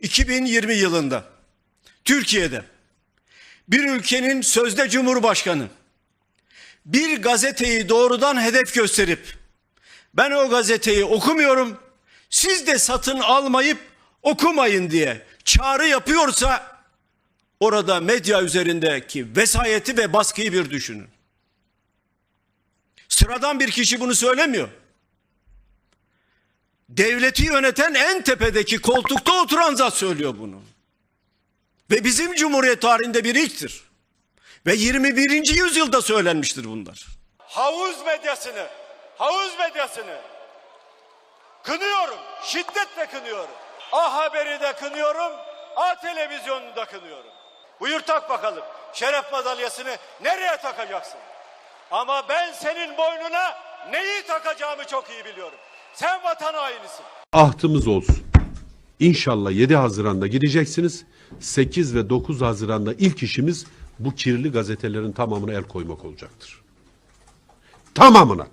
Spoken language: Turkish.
2020 yılında Türkiye'de bir ülkenin sözde cumhurbaşkanı bir gazeteyi doğrudan hedef gösterip ben o gazeteyi okumuyorum siz de satın almayıp okumayın diye çağrı yapıyorsa orada medya üzerindeki vesayeti ve baskıyı bir düşünün. Sıradan bir kişi bunu söylemiyor. Devleti yöneten en tepedeki koltukta oturan zat söylüyor bunu. Ve bizim Cumhuriyet tarihinde bir ilktir. Ve 21. yüzyılda söylenmiştir bunlar. havuz medyasını, havuz medyasını kınıyorum, şiddetle kınıyorum. A Haber'i de kınıyorum, A Televizyonu'nu da kınıyorum. Buyur tak bakalım, şeref madalyasını nereye takacaksın? Ama ben senin boynuna neyi takacağımı çok iyi biliyorum. Sen vatan hainisin. ahtımız olsun. İnşallah 7 Haziran'da gideceksiniz. 8 ve 9 Haziran'da ilk işimiz bu kirli gazetelerin tamamına el koymak olacaktır. Tamamına.